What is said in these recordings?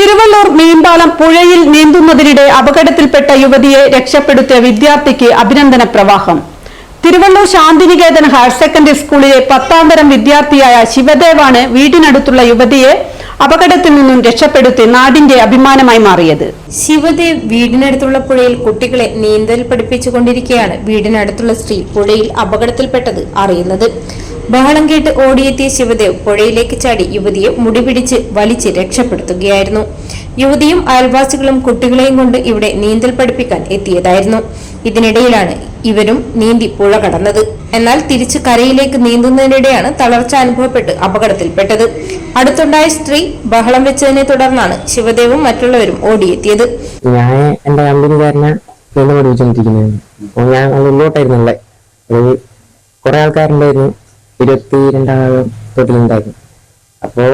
തിരുവള്ളൂർ മീൻപാലം പുഴയിൽ നീന്തുന്നതിനിടെ അപകടത്തിൽപ്പെട്ട യുവതിയെ രക്ഷപ്പെടുത്തിയ വിദ്യാർത്ഥിക്ക് അഭിനന്ദന പ്രവാഹം. തിരുവള്ളൂർ ശാന്തിനികേതൻ ഹയർ സെക്കൻഡറി സ്കൂളിലെ പത്താം തരം വിദ്യാർത്ഥിയായ ശിവദേവാണ് വീടിനടുത്തുള്ള യുവതിയെ അപകടത്തിൽ നിന്നും രക്ഷപ്പെടുത്തി നാടിന്റെ അഭിമാനമായി മാറിയത്. ശിവദേവ് വീടിനടുത്തുള്ള പുഴയിൽ കുട്ടികളെ നീന്തൽ പഠിപ്പിച്ചുകൊണ്ടിരിക്കെയാണ് വീടിനടുത്തുള്ള സ്ത്രീ പുഴയിൽ അപകടത്തിൽപ്പെട്ടത് അറിയുന്നത്. ബഹളം കേട്ട് ഓടിയെത്തിയ ശിവദേവ് പുഴയിലേക്ക് ചാടി യുവതിയെ മുടിപിടിച്ച് വലിച്ച് രക്ഷപ്പെടുത്തുകയായിരുന്നു. യുവതിയും അയൽവാസികളും കുട്ടികളെയും കൊണ്ട് ഇവിടെ നീന്തൽ പഠിപ്പിക്കാൻ എത്തിയതായിരുന്നു. ഇതിനിടയിലാണ് ഇവരും നീന്തി പുഴ കടന്നത്. എന്നാൽ തിരിച്ച് കരയിലേക്ക് നീന്തുന്നതിനിടെയാണ് തളർച്ച അനുഭവപ്പെട്ട് അപകടത്തിൽപ്പെട്ടത്. അടുത്തുണ്ടായ സ്ത്രീ ബഹളം വെച്ചതിനെ തുടർന്നാണ് ശിവദേവും മറ്റുള്ളവരും ഓടിയെത്തിയത്. ഞാൻ എന്റെ കമ്പനിക്കാരനെ ഞാൻ ഒരു കുറെ ആൾക്കാരുണ്ടായിരുന്നു. ഇരുപത്തി തൊട്ടിലുണ്ടായിരുന്നു അപ്പോ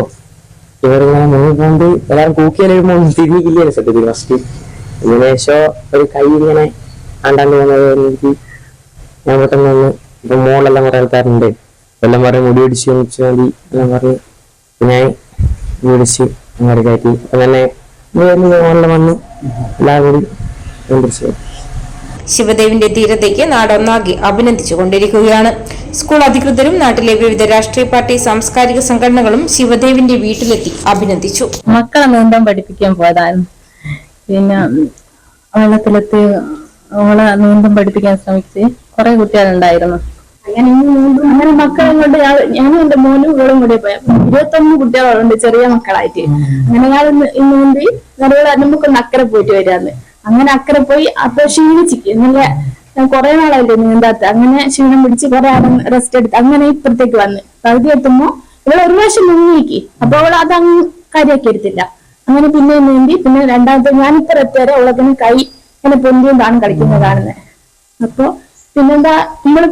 ഇവരിങ്ങനെ മുന്നിൽ കൊണ്ട് എല്ലാവരും കൂക്കിയാലും തിരിഞ്ഞില്ല സത്യത്തിൽ ഫസ്റ്റ് ഇതിന് ശേഷം ഒരു കൈ ഇങ്ങനെ ആണ്ടാണ്ട് എനിക്ക് ഞാൻ പെട്ടെന്ന് വന്ന് ഇപ്പൊ മോളെല്ലാം കുറെ ആൾക്കാരുണ്ട്. എല്ലാം പറയും മുടി പിടിച്ച് വെച്ചാൽ മതി എല്ലാം പറഞ്ഞ് ഞാൻ പിടിച്ച് അങ്ങോട്ട് കയറ്റി. അങ്ങനെ മോളിൽ വന്ന് എല്ലാവരും കൂടി പിടിച്ചു ശിവദേവിന്റെ തീരത്തേക്ക് നാടൊന്നാകെ അഭിനന്ദിച്ചു കൊണ്ടിരിക്കുകയാണ്. സ്കൂൾ അധികൃതരും നാട്ടിലെ വിവിധ രാഷ്ട്രീയ പാർട്ടി സാംസ്കാരിക സംഘടനകളും ശിവദേവിന്റെ വീട്ടിലെത്തി അഭിനന്ദിച്ചു. മക്കളെ നീന്തം പഠിപ്പിക്കാൻ പോയതായിരുന്നു. പിന്നെ വെള്ളത്തിലെത്തി ഓളെ നീന്തം പഠിപ്പിക്കാൻ ശ്രമിച്ച്. കുറെ കുട്ടികളുണ്ടായിരുന്നു. അങ്ങനെ അങ്ങനെ മക്കളെ കൊണ്ട് ഞാനും എന്റെ മോനും ഇവളും കൂടി പോയ. ഇരുപത്തൊന്ന് കുട്ടികളുണ്ട് ചെറിയ മക്കളായിട്ട്. അങ്ങനെ ഞാൻ നീന്തി നല്ല നീന്തി ഒന്ന് അക്കരെ പോയിട്ട് വരാന്ന്. അങ്ങനെ അക്കരെ പോയി അപ്പൊ ക്ഷീണിച്ചിക്ക് നല്ല കുറെ നാളായില്ലേ നീന്താത്ത. അങ്ങനെ ക്ഷീണം പിടിച്ച് കുറെ റെസ്റ്റ് എടുത്ത് അങ്ങനെ ഇപ്പുറത്തേക്ക് വന്ന്. പകുതി എത്തുമ്പോ ഇവിടെ ഒരു പ്രാവശ്യം മുങ്ങിക്ക് അപ്പൊ അവൾ അത് അങ്ങ് എടുത്തില്ല. അങ്ങനെ പിന്നെ നീന്തി പിന്നെ രണ്ടാമത്തെ ഞാനിപ്പോ എത്തിയാരെ അവളതിന് കൈ ഇങ്ങനെ പൊന്തിയും കളിക്കുന്നത് കാണുന്നത് അപ്പൊ പിന്നെന്താ നമ്മൾ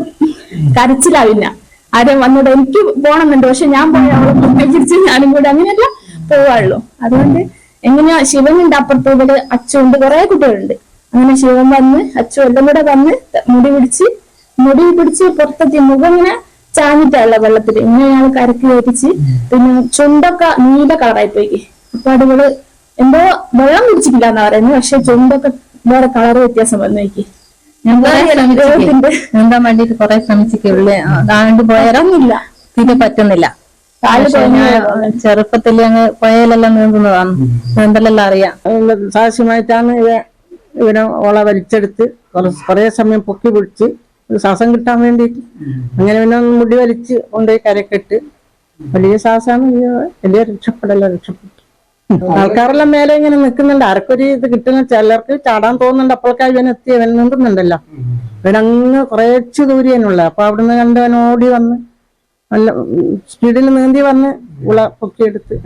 കരച്ചിലാവില്ല. ആരും വന്നോട് എനിക്ക് പോണമെന്നുണ്ട് പക്ഷെ ഞാൻ പോയ ഞാനും കൂടെ അങ്ങനെയല്ല പോവാള്ളൂ. അതുകൊണ്ട് എങ്ങനെയാ ശിവനുണ്ട് അപ്പുറത്ത് ഇവർ അച്ചുണ്ട് കുറെ കുട്ടികളുണ്ട്. അങ്ങനെ ശിവൻ വന്ന് അച്ഛൻ എല്ലാം കൂടെ വന്ന് മുടി പിടിച്ച് മുടി പിടിച്ച് പുറത്തെത്തി മുഖം ഇങ്ങനെ ചാഞ്ഞിട്ടുള്ള വെള്ളത്തിൽ ഇങ്ങനെ ഞങ്ങൾ കരക്ക് കയറ്റിച്ച് പിന്നെ ചുണ്ടൊക്കെ നീല കളറായി പോയി അപ്പൊ അതുപോലെ എന്തോ വെള്ളം കുടിച്ചിട്ടില്ല എന്നാ പറയുന്നത് പക്ഷെ ചുണ്ടൊക്കെ വേറെ കളർ വ്യത്യാസം വന്നു നോക്കി. ഞാൻ നീന്താൻ വേണ്ടിട്ട് കൊറേ ശ്രമിച്ചിട്ടുള്ളേ അതാണ്ട് പോയാലൊന്നുമില്ല തീരെ പറ്റുന്നില്ല. ചെറുപ്പത്തിൽ അങ്ങ് പുഴയിലെല്ലാം നീന്തുന്നതാണ്. നീന്തലെല്ലാം അറിയാം. സാഹസ്യമായിട്ടാണ് ഇവ ഇവനെ ഓള വലിച്ചെടുത്ത് കുറെ സമയം പൊക്കി പിടിച്ച് സാഹസം ശ്വാസം കിട്ടാൻ വേണ്ടിയിട്ട്. അങ്ങനെ പിന്നെ ഒന്ന് മുടി വലിച്ച് കൊണ്ടുപോയി കരക്കെട്ട്. വലിയ സാഹസമാണ് വലിയ രക്ഷപ്പെടല രക്ഷപ്പെട്ടു ആൾക്കാരെല്ലാം മേലെ ഇങ്ങനെ നിൽക്കുന്നുണ്ട്. ആർക്കൊരു ഇത് കിട്ടുന്ന ചിലർക്ക് ചാടാൻ തോന്നുന്നുണ്ട്. അപ്പോഴൊക്കെ ഇവൻ എത്തി അവൻ നീന്തുന്നുണ്ടല്ലോ ഇവനങ്ങ് കുറേച്ച് ദൂരെയാണുള്ള അപ്പൊ അവിടുന്ന് കണ്ടവൻ ഓടി വന്ന് നല്ല സ്പീഡിൽ നീന്തി വന്ന് ഉള പൊക്കിയെടുത്ത്.